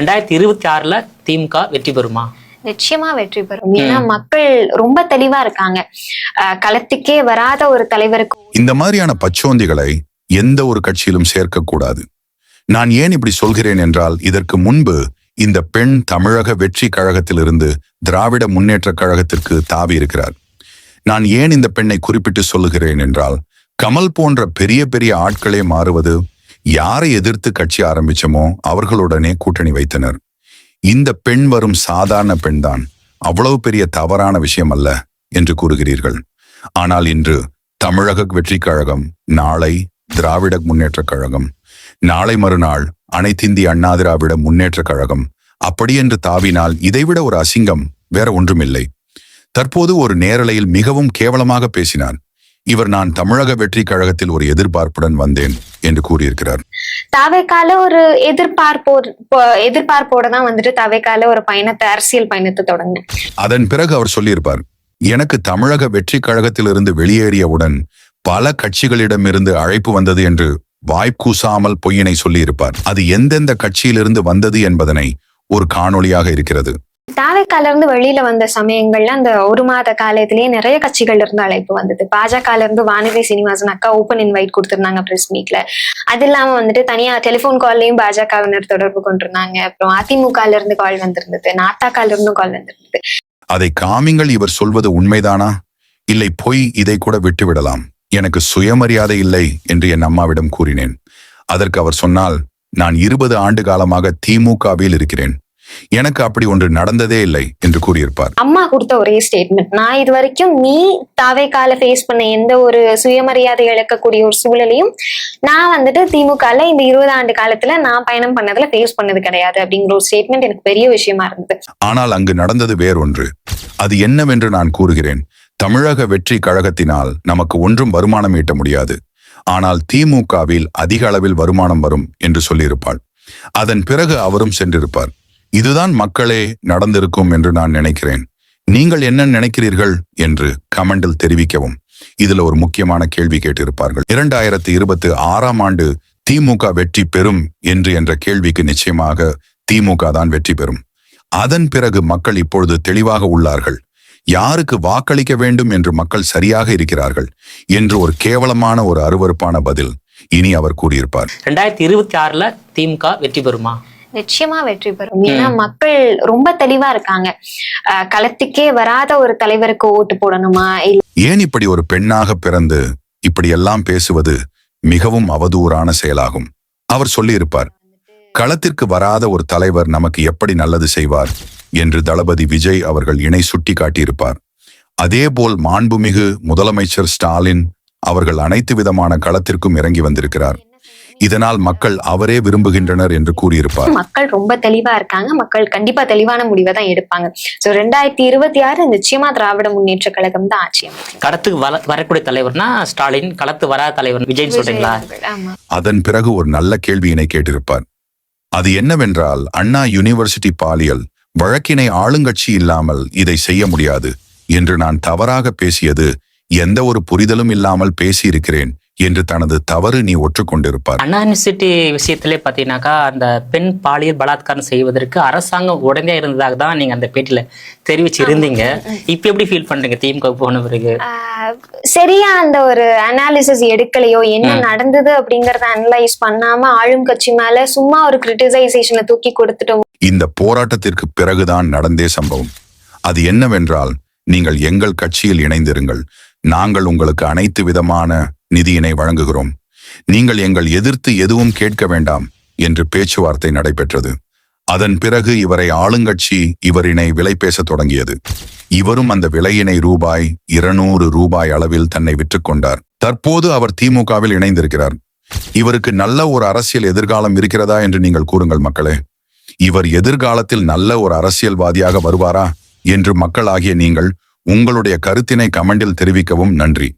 ரெண்டாயிரத்தி இருபத்தி ஆறுல திமுக வெற்றி பெறுமா? நிச்சயமா வெற்றி பெறும். ஏன்னா மக்கள் ரொம்ப தெளிவா இருக்காங்க. களத்துக்கே வராத ஒரு தலைவருக்கு இந்த மாதிரியான பச்சோந்திகளை எந்த ஒரு கட்சியிலும் சேர்க்கக்கூடாது நான் ஏன் இப்படி சொல்கிறேன் என்றால் இதற்கு முன்பு இந்த பெண் தமிழக வெற்றி கழகத்திலிருந்து திராவிட முன்னேற்ற கழகத்திற்கு தாவி இருக்கிறார். நான் ஏன் இந்த பெண்ணை குறிப்பிட்டு சொல்லுகிறேன் என்றால் கமல் போன்ற பெரிய பெரிய ஆட்களே மாறுவது யாரை எதிர்த்து கட்சி ஆரம்பிச்சமோ அவர்களுடனே கூட்டணி வைத்தனர். இந்த பெண் வரும் சாதாரண பெண்தான் அவ்வளவு பெரிய தவறான விஷயம் அல்ல என்று கூறுகிறீர்கள். ஆனால் இன்று தமிழக வெற்றிக் கழகம் நாளை திராவிட முன்னேற்றக் கழகம் நாளை மறுநாள் அனைத்திந்திய அண்ணா திராவிட முன்னேற்றக் கழகம். அப்படியென்று தாவினால் இதைவிட ஒரு அசிங்கம் வேற ஒன்றுமில்லை. தற்போது ஒரு நேரலையில் மிகவும் கேவலமாக பேசினார். இவர் நான் தமிழக வெற்றி கழகத்தில் ஒரு எதிர்பார்ப்புடன் வந்தேன் என்று கூறியிருக்கிறார். தாவேக்கால ஒரு எதிர்பார்ப்போ எதிர்பார்ப்போட தான் வந்துட்டு தாவேக்கால ஒரு பயணத்தை அரசியல் பயணத்தை தொடங்கினேன். அதன் பிறகு அவர் சொல்லியிருப்பார் எனக்கு தமிழக வெற்றி கழகத்திலிருந்து வெளியேறியவுடன் பல கட்சிகளிடமிருந்து அழைப்பு வந்தது என்று வாய்க்கூசாமல் பொய்யினை சொல்லியிருப்பார். அது எந்தெந்த கட்சியிலிருந்து வந்தது என்பதனை ஒரு காணொளியாக இருக்கிறது. தாவேக்கால இருந்து வெளியில வந்த சமயங்கள்ல அந்த ஒரு மாத காலத்திலேயே நிறைய கட்சிகள் இருந்து அழைப்பு வந்தது பாஜகல இருந்து வானதி சீனிவாசன் அக்கா ஓப்பன் இன்வைட் கொடுத்திருந்தாங்க பிரஸ் மீட்ல அது இல்லாம வந்துட்டு தனியா டெலிபோன் கால்லயும் பாஜகவினர் தொடர்பு கொண்டிருந்தாங்க. அப்புறம் அதிமுகல இருந்து கால் வந்திருந்தது. நாட்டாக்கால இருந்தும் கால் வந்திருந்தது. அதை காமிங்கள் இவர் சொல்வது உண்மைதானா? இல்லை பொய் இதை கூட விட்டுவிடலாம். எனக்கு சுயமரியாதை இல்லை என்று என் அம்மாவிடம் கூறினேன். அதற்கு அவர் சொன்னால் நான் இருபது ஆண்டு காலமாக திமுகவில் இருக்கிறேன். எனக்கு அப்படி ஒன்று நடந்ததே இல்லை என்று கூறியிருப்பார். அம்மா கொடுத்த ஒரே ஸ்டேட்மெண்ட் நான் இது வரைக்கும் நீ தாவேக்கால ஃபேஸ் பண்ண எந்த ஒரு சுயமரியாதை இழக்கக்கூடிய ஒரு சூழலையும் நான் வந்துட்டு திமுகல இந்த இருபது ஆண்டு காலத்துல நான் பயணம் பண்ணதுல ஃபேஸ் பண்ணது கிடையாது அப்படிங்கிற ஒரு ஸ்டேட்மெண்ட் எனக்கு பெரிய விஷயமா இருந்தது. ஆனால் அங்கு நடந்தது வேறொன்று. அது என்னவென்று நான் கூறுகிறேன். தமிழக வெற்றி கழகத்தினால் நமக்கு ஒன்றும் வருமானம் ஈட்ட முடியாது. ஆனால் திமுகவில் அதிக அளவில் வருமானம் வரும் என்று சொல்லியிருப்பாள். அதன் பிறகு அவரும் சென்றிருப்பார். இதுதான் மக்களே நடந்திருக்கும் என்று நான் நினைக்கிறேன். நீங்கள் என்ன நினைக்கிறீர்கள் என்று கமெண்டில் தெரிவிக்கவும். இதுல ஒரு முக்கியமான கேள்வி கேட்டிருப்பார்கள். இரண்டாயிரத்தி இருபத்தி ஆறாம் ஆண்டு திமுக வெற்றி பெறும் என்று என்ற கேள்விக்கு நிச்சயமாக திமுக தான் வெற்றி பெறும். அதன் பிறகு மக்கள் இப்பொழுது தெளிவாக உள்ளார்கள். யாருக்கு வாக்களிக்க வேண்டும் என்று மக்கள் சரியாக இருக்கிறார்கள் என்று ஒரு கேவலமான ஒரு அருவருப்பான பதில் இனி அவர் கூறியிருப்பார். ரெண்டாயிரத்தி இருபத்தி ஆறுல திமுக வெற்றி பெறுமா? நிச்சயமா வெற்றி பெறும். ஏன்னா மக்கள் ரொம்ப தெளிவா இருக்காங்க. களத்துக்கே வராத ஒரு தலைவருக்கு ஓட்டு போடணுமா? ஏன் இப்படி ஒரு பெண்ணாக பிறந்து இப்படியெல்லாம் பேசுவது மிகவும் அவதூறான செயலாகும். அவர் சொல்லியிருப்பார் களத்திற்கு வராத ஒரு தலைவர் நமக்கு எப்படி நல்லது செய்வார்? என்று தளபதி விஜய் அவர்கள் இணை சுட்டி காட்டியிருப்பார். அதேபோல் மாண்புமிகு முதலமைச்சர் ஸ்டாலின் அவர்கள் அனைத்து விதமான களத்திற்கும் இறங்கி வந்திருக்கிறார். இதனால் மக்கள் அவரே விரும்புகின்றனர் என்று கூறியிருப்பார். மக்கள் ரொம்ப தெளிவா இருக்காங்க. மக்கள் கண்டிப்பா தெளிவான முடிவை தான் எடுப்பாங்க. சோ ரெண்டாயிரத்தி இருபத்தி ஆறு நிச்சயமா திராவிட முன்னேற்ற கழகம் தான் ஆட்சி. களத்துக்கு வர வரக்கூடிய தலைவர்னா ஸ்டாலின் களத்து வராத தலைவர் விஜய்னு சொல்றீங்களா? அதன் பிறகு ஒரு நல்ல கேள்வியினை கேட்டிருப்பார். அது என்னவென்றால் அண்ணா யூனிவர்சிட்டி பாலியல் வழக்கினை ஆளுங்கட்சி இல்லாமல் இதை செய்ய முடியாது என்று நான் தவறாக பேசியது எந்த ஒரு புரிதலும் இல்லாமல் பேசியிருக்கிறேன். என்று தனது தவறு நீ ஒற்றுக்கொண்டிருப்பார். அண்ணா யூனிவர்சிட்டி விஷயத்திலே பார்த்தீங்கன்னாக்கா அந்த பெண் பாலியல் பலாத்காரம் செய்வதற்கு அரசாங்கம் உடனே இருந்ததாக தான் நீங்க அந்த பேட்டியில தெரிவிச்சு இருந்தீங்க. இப்ப எப்படி ஃபீல் பண்றீங்க? திமுக போன பிறகு. சரியா அந்த ஒரு அனாலிசிஸ் எடுக்கலையோ என்ன நடந்தது அப்படிங்கறத அனலைஸ் பண்ணாம ஆளும் கட்சி மேல சும்மா ஒரு கிரிட்டிசைசேஷனை தூக்கி கொடுத்துட்டோம். இந்த போராட்டத்திற்கு பிறகுதான் நடந்தே சம்பவம். அது என்னவென்றால் நீங்கள் எங்கள் கட்சியில் இணைந்திருங்கள். நாங்கள் உங்களுக்கு அனைத்து விதமான நிதியினை வழங்குகிறோம். நீங்கள் எங்கள் எதிர்த்து எதுவும் கேட்க வேண்டாம் என்று பேச்சுவார்த்தை நடைபெற்றது. அதன் பிறகு இவரை ஆளுங்கட்சி இவரினை விலை பேசத் தொடங்கியது. இவரும் அந்த விலையினை ரூபாய் இருநூறு ரூபாய் அளவில் தன்னை விற்றுக்கொண்டார் தற்போது அவர் திமுகவில் இணைந்திருக்கிறார். இவருக்கு நல்ல ஒரு அரசியல் எதிர்காலம் இருக்கிறதா என்று நீங்கள் கூறுங்கள் மக்களே. இவர் எதிர்காலத்தில் நல்ல ஒரு அரசியல்வாதியாக வருவாரா என்று மக்களாகிய நீங்கள் உங்களுடைய கருத்தினை கமெண்டில் தெரிவிக்கவும் நன்றி.